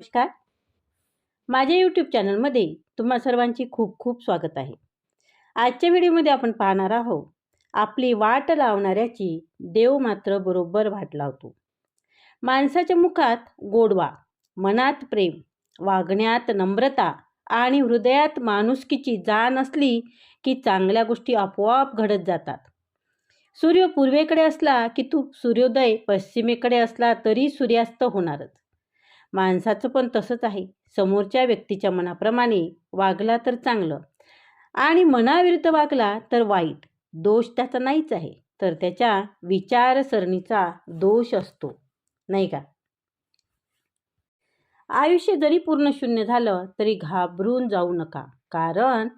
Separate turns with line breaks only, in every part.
नमस्कार. माझ्या यूट्यूब चॅनलमध्ये तुम्हा सर्वांची खूप खूप स्वागत आहे. आजच्या व्हिडिओमध्ये आपण पाहणार आहोत आपली वाट लावणाऱ्याची देव मात्र बरोबर वाट लावतो. माणसाच्या मुखात गोडवा मनात प्रेम वागण्यात नम्रता आणि हृदयात माणुसकीची जाण असली की चांगल्या गोष्टी आपोआप घडत जातात. सूर्य पूर्वेकडे असला की तू सूर्योदय पश्चिमेकडे असला तरी सूर्यास्त होणारच. माणसाचं पण तसंच आहे. समोरच्या व्यक्तीच्या मनाप्रमाणे वागला तर चांगलं आणि मनाविरुद्ध वागला तर वाईट. दोष त्याचा नाहीच आहे. तर त्याच्या विचारसरणीचा दोष असतो. नाही का? आयुष्य जरी पूर्ण शून्य झालं तरी घाबरून जाऊ नका. कारण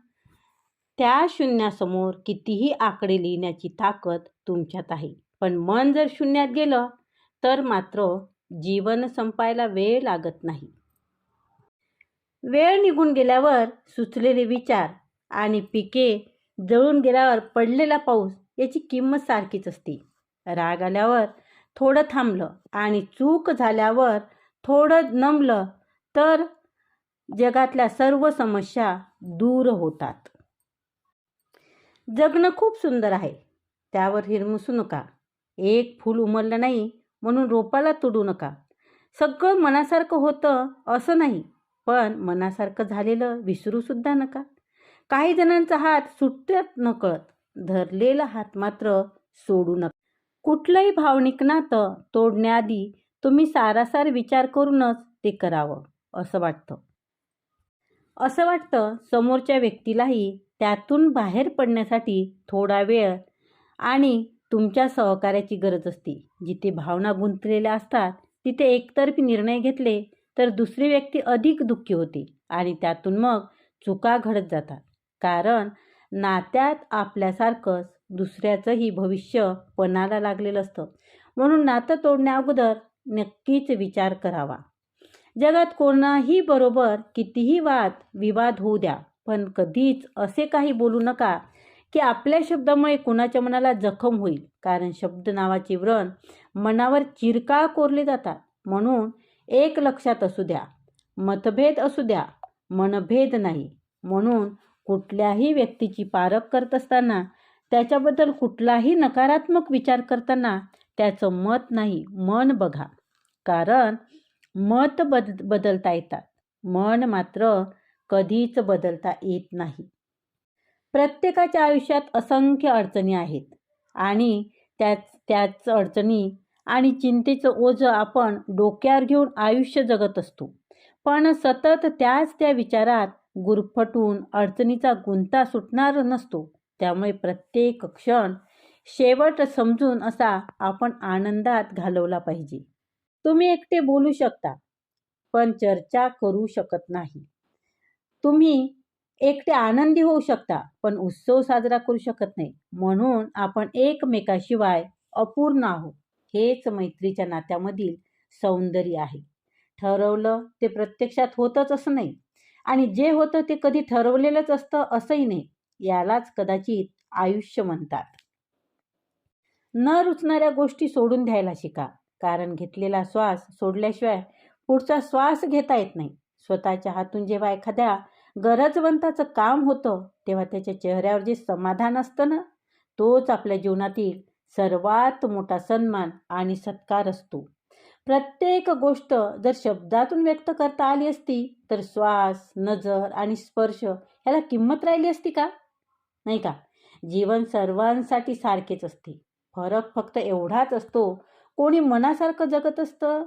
त्या शून्यासमोर कितीही आकडे लिहिण्याची ताकद तुमच्यात आहे. पण मन जर शून्यात गेलं तर मात्र जीवन संपायला वेळ लागत नाही. वेळ निघून गेल्यावर सुचलेले विचार आणि पिके जळून गेल्यावर पडलेला पाऊस याची किंमत सारखीच असते. राग आल्यावर थोडं थांबलं आणि चूक झाल्यावर थोडं नमलं तर जगातल्या सर्व समस्या दूर होतात. जगणं खूप सुंदर आहे. त्यावर हिरमुसू नका. एक फूल उमरलं नाही म्हणून रोपाला तुडू नका. सगळं मनासारखं होतं असं नाही पण मनासारखं झालेलं विसरूसुद्धा नका. काही जणांचा हात सुटत नकळत धरलेला हात मात्र सोडू नका. कुठलंही भावनिक नातं तोडण्याआधी तुम्ही सारासार विचार करूनच ते करावं असं वाटतं. असं वाटतं समोरच्या व्यक्तीलाही त्यातून बाहेर पडण्यासाठी थोडा वेळ आणि तुमच्या सहकार्याची गरज असते. जिथे भावना गुंतलेल्या असतात तिथे एकतर्फी निर्णय घेतले तर दुसरी व्यक्ती अधिक दुःखी होते आणि त्यातून मग चुका घडत जातात. कारण नात्यात आपल्यासारखंच दुसऱ्याचंही भविष्य पणाला लागलेलं असतं. म्हणून नातं तोडण्याअगोदर नक्कीच विचार करावा. जगात कोणाही बरोबर कितीही वाद विवाद होऊ द्या पण कधीच असे काही बोलू नका की आपल्या शब्दामुळे कुणाच्या मनाला जखम होईल? कारण शब्द नावाचे व्रण मनावर चिरकाळ कोरले जातात. म्हणून एक लक्षात असू द्या. मतभेद असू द्या. मनभेद नाही. म्हणून कुठल्याही व्यक्तीची पारख करत असताना त्याच्याबद्दल कुठलाही नकारात्मक विचार करताना त्याचं मत नाही. मन बघा. कारण मत बद बदलता येतात. मन मात्र कधीच बदलता येत नाही. प्रत्येकाच्या आयुष्यात असंख्य अडचणी आहेत. आणि त्याच त्याच अडचणी आणि चिंतेचं ओझं आपण डोक्यावर घेऊन आयुष्य जगत असतो. पण सतत त्याच त्या विचारात गुरफटून अडचणीचा गुंता सुटणार नसतो. त्यामुळे प्रत्येक क्षण शेवट समजून असा आपण आनंदात घालवला पाहिजे. तुम्ही एकटे बोलू शकता पण चर्चा करू शकत नाही. तुम्ही एकटे आनंदी होऊ शकता पण उत्सव साजरा करू शकत नाही. म्हणून आपण एकमेकाशिवाय अपूर्ण आहोत. हेच मैत्रीच्या नात्यामधील सौंदर्य आहे. ठरवलं ते प्रत्यक्षात होतच असं नाही. आणि जे होतं ते कधी ठरवलेलंच असतं असंही नाही. यालाच कदाचित आयुष्य म्हणतात. न रुचणाऱ्या गोष्टी सोडून द्यायला शिका. कारण घेतलेला श्वास सोडल्याशिवाय पुढचा श्वास घेता येत नाही. स्वतःच्या हातून जेव्हा एखाद्या गरजवंताचं काम होतं तेव्हा त्याच्या चेहऱ्यावर जे समाधान असतं ना तोच आपल्या जीवनातील सर्वात मोठा सन्मान आणि सत्कार असतो. प्रत्येक गोष्ट जर शब्दातून व्यक्त करता आली असती तर श्वास नजर आणि स्पर्श ह्याला किंमत राहिली असती का? नाही का? जीवन सर्वांसाठी सारखेच असते. फरक फक्त एवढाच असतो कोणी मनासारखं जगत असतं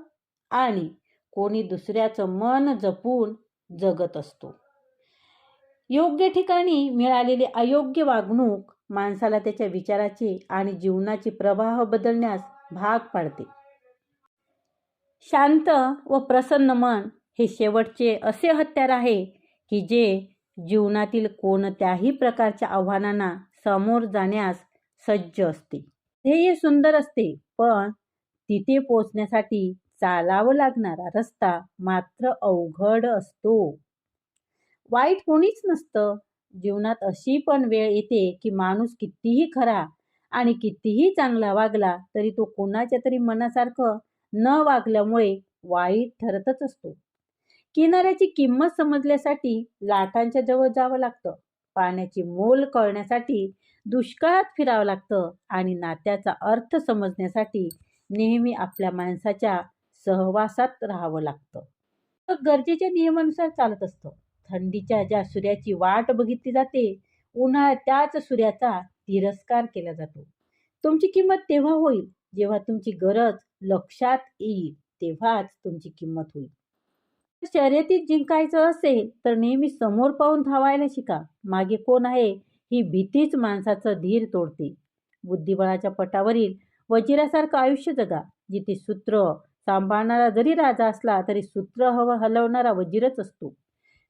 आणि कोणी दुसऱ्याचं मन जपून जगत असतो. योग्य ठिकाणी मिळालेली अयोग्य वागणूक माणसाला त्याच्या विचाराचे आणि जीवनाचे प्रवाह बदलण्यास भाग पाडते. शांत व प्रसन्न मन हे शेवटचे असे हत्यार आहे की जे जीवनातील कोणत्याही प्रकारच्या आव्हानांना समोर जाण्यास सज्ज असते. ध्येय सुंदर असते पण तिथे पोचण्यासाठी चालावं लागणारा रस्ता मात्र अवघड असतो. वाईट कोणीच नसतं. जीवनात अशी पण वेळ येते की माणूस कितीही खरा आणि कितीही चांगला वागला तरी तो कोणाच्या तरी मनासारखं न वागल्यामुळे वाईट ठरतच असतो. किनाऱ्याची किंमत समजल्यासाठी लाटांच्या जवळ जावं लागतं. पाण्याची मोल कळण्यासाठी दुष्काळात फिरावं लागतं आणि नात्याचा अर्थ समजण्यासाठी नेहमी आपल्या माणसाच्या सहवासात राहावं लागतं. गरजेच्या नियमानुसार चालत असतं. थंडीच्या ज्या सूर्याची वाट बघितली जाते उन्हाळ्यात त्याच सूर्याचा तिरस्कार केला जातो. तुमची किंमत तेव्हा होईल जेव्हा तुमची गरज लक्षात येईल तेव्हाच तुमची किंमत होईल. शर्यतीत जिंकायचं असेल तर नेहमी समोर पाहून धावायला शिका. मागे कोण आहे ही भीतीच माणसाचं धीर तोडते. बुद्धिबळाच्या पटावरील वजिरासारखं आयुष्य जगा. जिथे सूत्र सांभाळणारा जरी राजा असला तरी सूत्र हवं हलवणारा वजीरच असतो.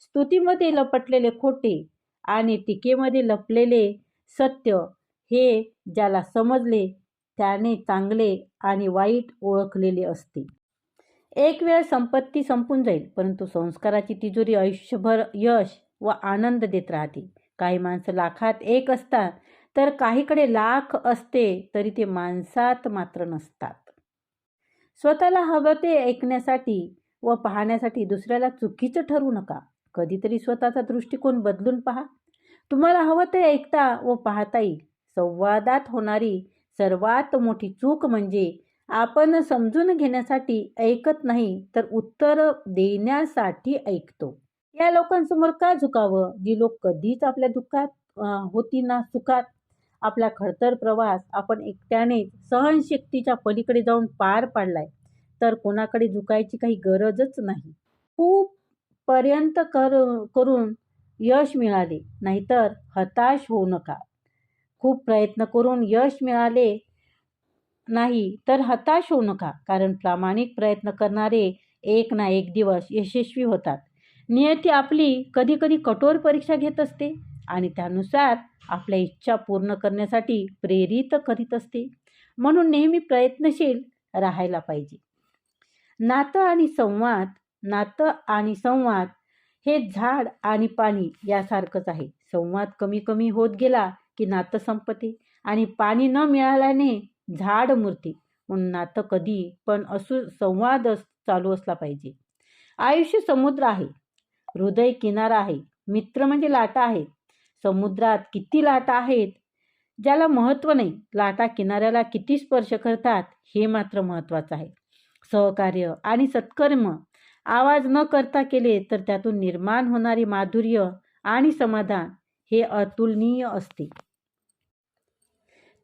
स्तुतीमध्ये लपटलेले खोटे आणि टीकेमध्ये लपलेले सत्य हे ज्याला समजले त्याने चांगले आणि वाईट ओळखलेले असते. एक वेळ संपत्ती संपून जाईल परंतु संस्काराची तिजोरी आयुष्यभर यश व आनंद देत राहते. काही माणसं लाखात एक असतात तर काहीकडे लाख असते तरी ते माणसात मात्र नसतात. स्वतःला हवं ते ऐकण्यासाठी व पाहण्यासाठी दुसऱ्याला चुकीचं ठरवू नका. कधीतरी स्वतःचा दृष्टिकोन बदलून पहा. तुम्हाला हवं ते ऐकता व पाहता येईल. संवादात होणारी सर्वात मोठी चूक म्हणजे आपण समजून घेण्यासाठी ऐकत नाही तर उत्तर देण्यासाठी ऐकतो. या लोकांसमोर का झुकावं? जी लोक कधीच आपल्या दुःखात होती ना सुखात. आपला खडतर प्रवास आपण एकट्याने सहनशक्तीच्या पलीकडे जाऊन पार पाडलाय तर कोणाकडे झुकायची काही गरजच नाही. खूप पर्यंत कर करून यश मिळाले नाहीतर हताश होऊ नका. खूप प्रयत्न करून यश मिळाले नाही तर हताश होऊ नका कारण प्रामाणिक प्रयत्न करणारे एक ना एक दिवस यशस्वी होतात. नियती आपली कधीकधी कठोर परीक्षा घेत असते आणि त्यानुसार आपल्या इच्छा पूर्ण करण्यासाठी प्रेरित करीत असते. म्हणून नेहमी प्रयत्नशील राहायला पाहिजे. नातं आणि संवाद नातं आणि संवाद हे झाड आणि पाणी यासारखंच आहे. संवाद कमी कमी होत गेला की नातं संपते आणि पाणी न मिळाल्याने झाड मूर्ती. म्हणून नातं कधी पण असू संवाद चालू असला पाहिजे. आयुष्य समुद्र आहे. हृदय किनारा आहे. मित्र म्हणजे लाटा आहेत. समुद्रात किती लाटा आहेत ज्याला महत्त्व नाही. लाटा किनाऱ्याला किती स्पर्श करतात हे मात्र महत्त्वाचं आहे. सहकार्य आणि सत्कर्म आवाज न करता केले तर त्यातून निर्माण होणारी माधुर्य आणि समाधान हे अतुलनीय असते.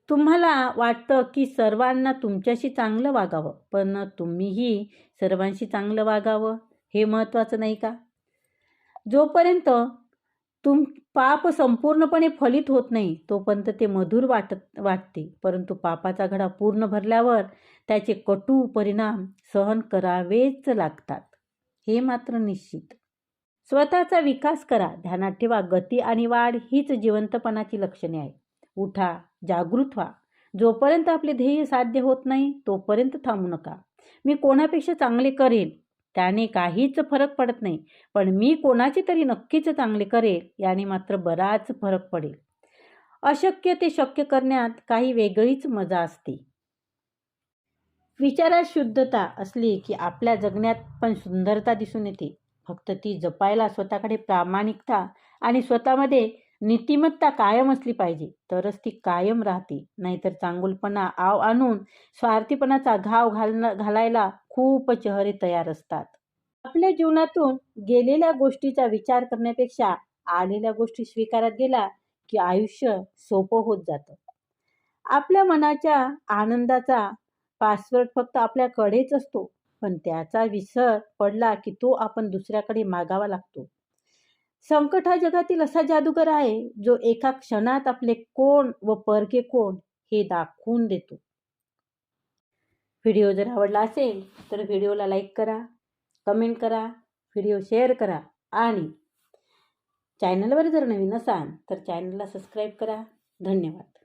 तुम्हाला वाटतं की सर्वांना तुमच्याशी चांगलं वागावं पण तुम्हीही सर्वांशी चांगलं वागावं हे महत्त्वाचं नाही का? जोपर्यंत तुम पाप संपूर्णपणे फलित होत नाही तोपर्यंत ते मधुर वाटत वाटते. परंतु पापाचा घडा पूर्ण भरल्यावर त्याचे कटू परिणाम सहन करावेच लागतात. हे मात्र निश्चित. स्वतःचा विकास करा ध्यानात ठेवा गती आणि वाढ हीच जिवंतपणाची लक्षणे आहे उठा जागृत व्हा. जोपर्यंत आपले ध्येय साध्य होत नाही तोपर्यंत थांबू नका. मी कोणापेक्षा चांगले करेल? त्याने काहीच फरक पडत नाही. पण मी कोणाचे तरी नक्कीच चांगले करेल याने मात्र बराच फरक पडेल. अशक्य ते शक्य करण्यात काही वेगळीच मजा असते. विचारात शुद्धता असली की आपल्या जगण्यात पण सुंदरता दिसून येते. फक्त ती जपायला स्वतःकडे प्रामाणिकता आणि स्वतःमध्ये नीतिमत्ता कायम असली पाहिजे तरच ती कायम राहते. नाहीतर चांगुलपणा आव आणून स्वार्थीपणाचा घाव घाल घालायला खूप चेहरे तयार असतात. आपल्या जीवनातून गेलेल्या गोष्टीचा विचार करण्यापेक्षा आलेल्या गोष्टी स्वीकारत गेला की आयुष्य सोपं होत जातं. आपल्या मनाच्या आनंदाचा पासवर्ड फक्त आपल्याकडेच असतो पण त्याचा विसर पडला की तो आपण दुसऱ्याकडे मागावा लागतो. संकट हा जगातील असा जादूगर आहे जो एका क्षणात आपले कोण व परके कोण हे दाखवून देतो. व्हिडिओ जर आवडला असेल तर व्हिडिओला लाईक करा कमेंट करा व्हिडिओ शेअर करा आणि चॅनलवर जर नवीन असाल तर चॅनलला सबस्क्राईब करा. धन्यवाद.